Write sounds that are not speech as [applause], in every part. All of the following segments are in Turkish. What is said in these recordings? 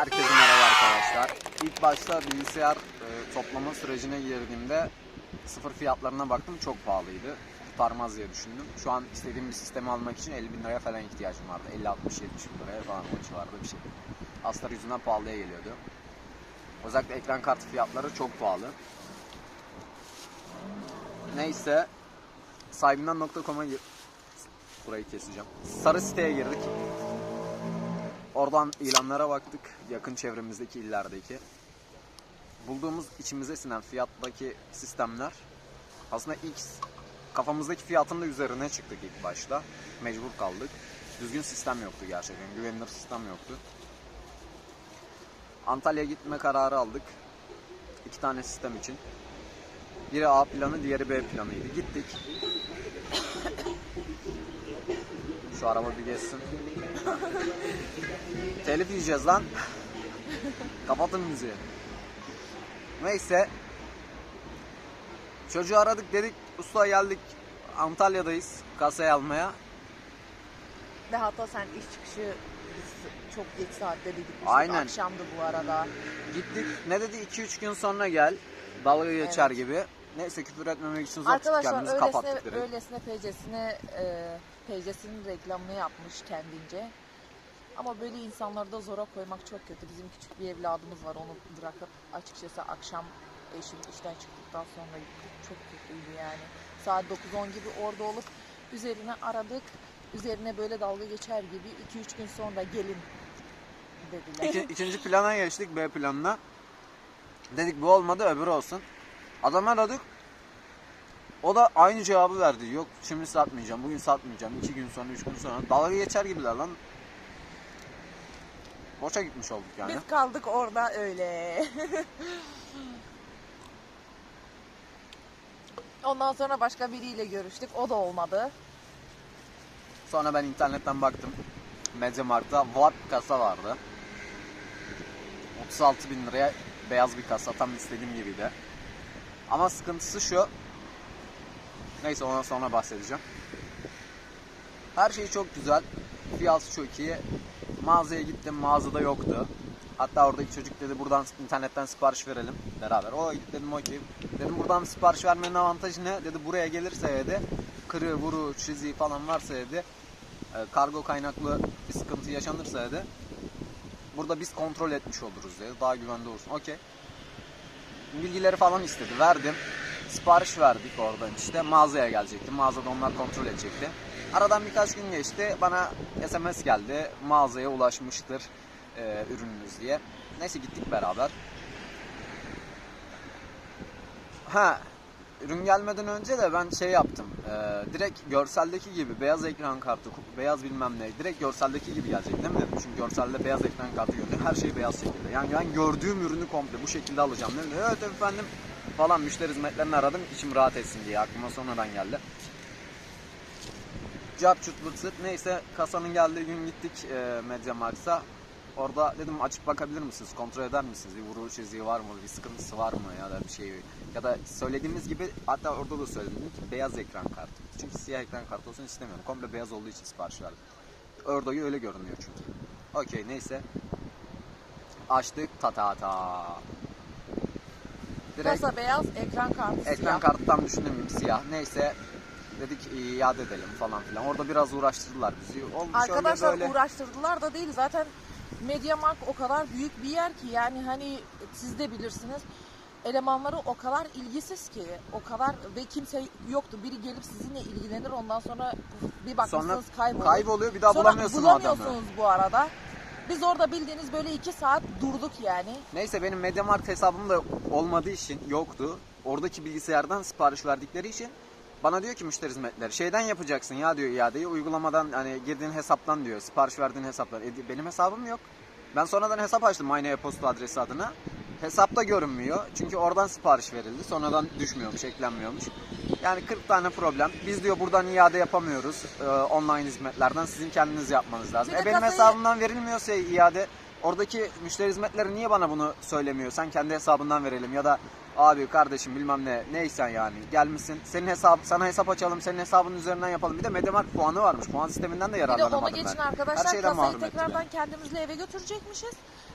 Herkese merhaba arkadaşlar. İlk başta bilgisayar e, toplama sürecine girdiğimde sıfır fiyatlarına baktım çok pahalıydı. Tutarmaz diye düşündüm. Şu an istediğim bir sistemi almak için 50 bin liraya falan ihtiyacım vardı. 50-60-70 bin liraya falan o civarda bir şey. Aslar yüzünden pahalıya geliyordu. Özellikle ekran kartı fiyatları çok pahalı. Neyse sahibinden.com'a. Burayı keseceğim. Sarı siteye girdik. Oradan ilanlara baktık. Yakın çevremizdeki illerdeki. Bulduğumuz içimize sinen fiyattaki sistemler aslında ilk kafamızdaki fiyatın da üzerine çıktık ilk başta. Mecbur kaldık. Düzgün sistem yoktu gerçekten. Güvenilir sistem yoktu. Antalya'ya gitme kararı aldık. İki tane sistem için. Biri A planı, diğeri B planıydı. Gittik. Şu araba bir geçsin. Telif yiyeceğiz lan. Kapatın müziği. Neyse. Çocuğu aradık dedik usta geldik Antalya'dayız kasayı almaya. Ve hatta sen iş çıkışı biz çok geç saatte de gitmiştik. Aynen. Akşamdı bu arada. Gittik ne dedi 2-3 gün sonra gel dalga geçer Evet. gibi. Neyse küfür etmemek için zor tuttuk Arkadaşlar kendimizi öylesine, kapattık direkt. öylesine PC'sine e, PC'sinin reklamını yapmış kendince. Ama böyle insanları da zora koymak çok kötü. Bizim küçük bir evladımız var onu bırakıp açıkçası akşam eşim işten çıktıktan sonra. Çok kötüydü yani. Saat 9-10 gibi orada olup üzerine aradık. Üzerine böyle dalga geçer gibi 2-3 gün sonra gelin dediler. İki, ikinci plana geçtik B planına. Dedik bu olmadı öbürü olsun. Adamı aradık. O da aynı cevabı verdi. Yok şimdi satmayacağım, bugün satmayacağım. iki gün sonra, üç gün sonra. Dalga geçer gibiler lan. Boşa gitmiş olduk yani. Biz kaldık orada öyle. [laughs] Ondan sonra başka biriyle görüştük. O da olmadı. Sonra ben internetten baktım. Mediamarkt'ta Warp kasa vardı. 36 bin liraya beyaz bir kasa. Tam istediğim gibiydi. Ama sıkıntısı şu. Neyse ondan sonra bahsedeceğim. Her şey çok güzel. Fiyatı çok iyi. Mağazaya gittim. Mağazada yoktu. Hatta oradaki çocuk dedi buradan internetten sipariş verelim beraber. O dedim okey. Dedim buradan sipariş vermenin avantajı ne? Dedi buraya gelirse dedi kırığı, vuru, çiziği falan varsa dedi e, kargo kaynaklı bir sıkıntı yaşanırsa dedi burada biz kontrol etmiş oluruz dedi. Daha güvende olsun. Okey. Bilgileri falan istedi. Verdim. Sipariş verdik oradan işte. Mağazaya gelecekti. Mağazada onlar kontrol edecekti. Aradan birkaç gün geçti. Bana SMS geldi. Mağazaya ulaşmıştır e, ürününüz diye. Neyse gittik beraber. Ha ürün gelmeden önce de ben şey yaptım. Ee, direkt görseldeki gibi beyaz ekran kartı, beyaz bilmem ne. Direkt görseldeki gibi gelecek değil mi dedim. Çünkü görselde beyaz ekran kartı görünüyor. Her şey beyaz şekilde. Yani ben gördüğüm ürünü komple bu şekilde alacağım dedim. Evet efendim falan müşteri hizmetlerini aradım. içim rahat etsin diye aklıma sonradan geldi. Cart çut vırt zırt. Neyse kasanın geldiği gün gittik e, Mediamarkt'a. Orada dedim açıp bakabilir misiniz? Kontrol eder misiniz? Bir vuru çiziği var mı? Bir sıkıntısı var mı? Ya da bir şey ya da söylediğimiz gibi hatta orada da söyledim ki beyaz ekran kartı. Çünkü siyah ekran kartı olsun istemiyorum. Komple beyaz olduğu için sipariş verdim. Orada öyle görünüyor çünkü. Okey neyse. Açtık ta ta ta. Direkt Kasa beyaz, ekran kartı ekran siyah. karttan düşündüğüm siyah. Neyse dedik iade edelim falan filan. Orada biraz uğraştırdılar bizi. Olmuş Arkadaşlar öyle böyle. uğraştırdılar da değil. Zaten Mediamarkt o kadar büyük bir yer ki yani hani siz de bilirsiniz. Elemanları o kadar ilgisiz ki, o kadar ve kimse yoktu. Biri gelip sizinle ilgilenir ondan sonra bir bakmışsınız Sonra kaybolur. kayboluyor bir daha Sonra bulamıyorsun o adamı. bulamıyorsunuz bu arada. Biz orada bildiğiniz böyle iki saat durduk yani. Neyse benim Mediamarkt hesabım da olmadığı için yoktu. Oradaki bilgisayardan sipariş verdikleri için bana diyor ki müşteri hizmetleri şeyden yapacaksın ya diyor iadeyi uygulamadan hani girdiğin hesaptan diyor sipariş verdiğin hesaptan. E, benim hesabım yok. Ben sonradan hesap açtım aynı e-posta adresi adına. Hesapta görünmüyor. Çünkü oradan sipariş verildi. Sonradan düşmüyormuş, eklenmiyormuş. Yani 40 tane problem. Biz diyor buradan iade yapamıyoruz. e, online hizmetlerden sizin kendiniz yapmanız lazım. Bir de E benim kasayı- hesabımdan verilmiyorsa iade Oradaki müşteri hizmetleri niye bana bunu söylemiyor? Sen kendi hesabından verelim ya da abi kardeşim bilmem ne neysen yani gelmişsin senin hesap sana hesap açalım senin hesabının üzerinden yapalım. Bir de Mediamarkt puanı varmış. Puan sisteminden de Bir de yararlanamadım ben. geçin Her arkadaşlar şeyden kasayı mahrum ettiler. tekrardan kendimizle eve götürecekmişiz.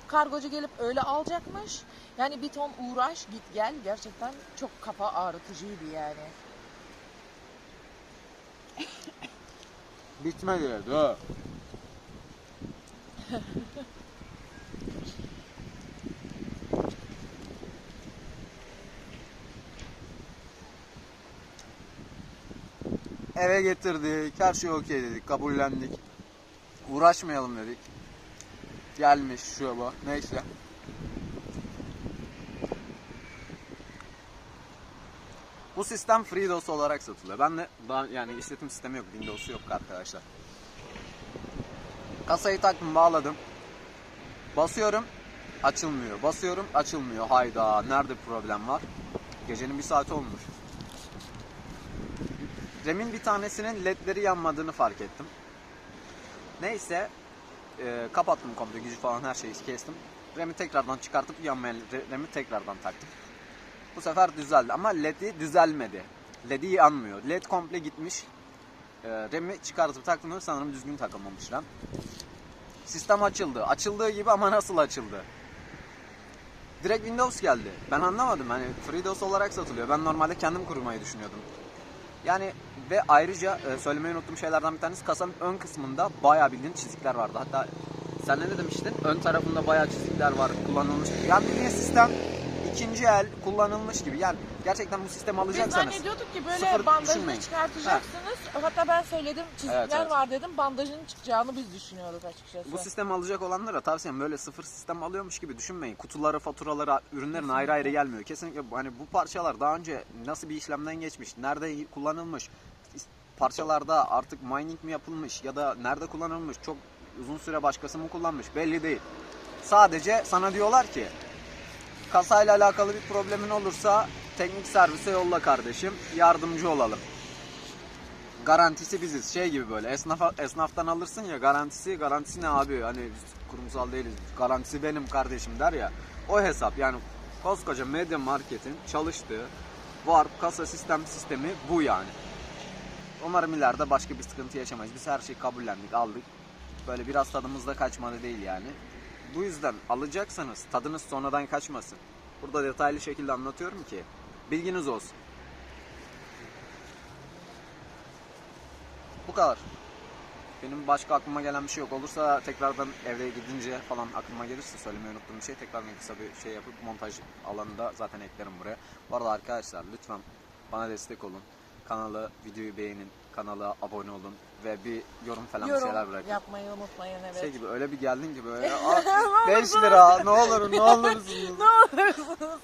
Kargocu gelip öyle alacakmış. Yani bir ton uğraş git gel gerçekten çok kafa ağrıtıcıydı yani. Bitmedi. Dur. [laughs] Eve getirdik. Her şey okey dedik. Kabullendik. Uğraşmayalım dedik. Gelmiş şu bu. Neyse. Bu sistem FreeDOS olarak satılıyor. Ben de daha yani işletim sistemi yok. Windows yok arkadaşlar. Kasayı taktım bağladım. Basıyorum açılmıyor. Basıyorum açılmıyor. Hayda nerede problem var? Gecenin bir saati olmuş. RAM'in bir tanesinin ledleri yanmadığını fark ettim. Neyse e, kapattım komple gücü falan her şeyi kestim. RAM'i tekrardan çıkartıp yanmayan RAM'i tekrardan taktım. Bu sefer düzeldi ama LED'i düzelmedi. LED'i yanmıyor. LED komple gitmiş. E, RAM'i çıkartıp taktım sanırım düzgün takılmamış RAM. Sistem açıldı. Açıldığı gibi ama nasıl açıldı? Direkt Windows geldi. Ben anlamadım. Hani FreeDOS olarak satılıyor. Ben normalde kendim kurmayı düşünüyordum. Yani ve ayrıca e, söylemeyi unuttuğum şeylerden bir tanesi kasanın ön kısmında bayağı bildiğin çizikler vardı. Hatta sen ne demiştin? Ön tarafında bayağı çizikler var kullanılmış. Yani bildiğin sistem ikinci el kullanılmış gibi. Yani gerçekten bu sistemi Biz alacaksanız zannediyorduk ki böyle sıfır bandajını düşünmeyin. çıkartacaksınız. Hatta ben söyledim çizikler Evet, evet. var dedim. Bandajının çıkacağını biz düşünüyoruz açıkçası. Bu sistemi alacak olanlara tavsiyem böyle sıfır sistem alıyormuş gibi düşünmeyin. Kutuları, faturaları, ürünlerin ayrı ayrı gelmiyor. Kesinlikle bu- hani bu parçalar daha önce nasıl bir işlemden geçmiş, nerede kullanılmış, parçalarda artık mining mi yapılmış ya da nerede kullanılmış, çok uzun süre başkası mı kullanmış belli değil. Sadece sana diyorlar ki kasayla alakalı bir problemin olursa teknik servise yolla kardeşim, yardımcı olalım garantisi biziz. Şey gibi böyle esnafa, esnaftan alırsın ya garantisi garantisi ne abi hani biz kurumsal değiliz garantisi benim kardeşim der ya o hesap yani koskoca medya marketin çalıştığı var kasa sistem sistemi bu yani. Umarım ileride başka bir sıkıntı yaşamayız. Biz her şeyi kabullendik aldık. Böyle biraz tadımız da kaçmadı değil yani. Bu yüzden alacaksanız tadınız sonradan kaçmasın. Burada detaylı şekilde anlatıyorum ki bilginiz olsun. Bu kadar. Benim başka aklıma gelen bir şey yok. Olursa tekrardan eve gidince falan aklıma gelirse söylemeyi unuttuğum bir şey tekrardan kısa bir şey yapıp montaj alanında zaten eklerim buraya. Bu arada arkadaşlar lütfen bana destek olun. Kanalı, videoyu beğenin, kanala abone olun ve bir yorum falan bir şeyler Yorum bırakın. yapmayı unutmayın evet. Şey gibi öyle bir geldin ki böyle [laughs] 5 lira ne olur ne olursunuz. [laughs] ne olursunuz.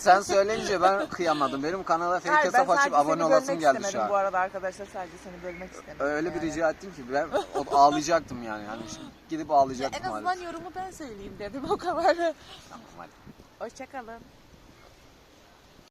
[laughs] Sen söyleyince ben kıyamadım. Benim kanala fake Hayır, ben hesap açıp sadece abone seni olasım bölmek geldi istemedim şu an. bu arada arkadaşlar sadece seni bölmek istemedim. Öyle bir yani. rica ettim ki ben o- ağlayacaktım yani. Hani şimdi gidip ağlayacaktım En azından maalesef. yorumu ben söyleyeyim dedim o kadar. Tamam hadi. Hoşçakalın.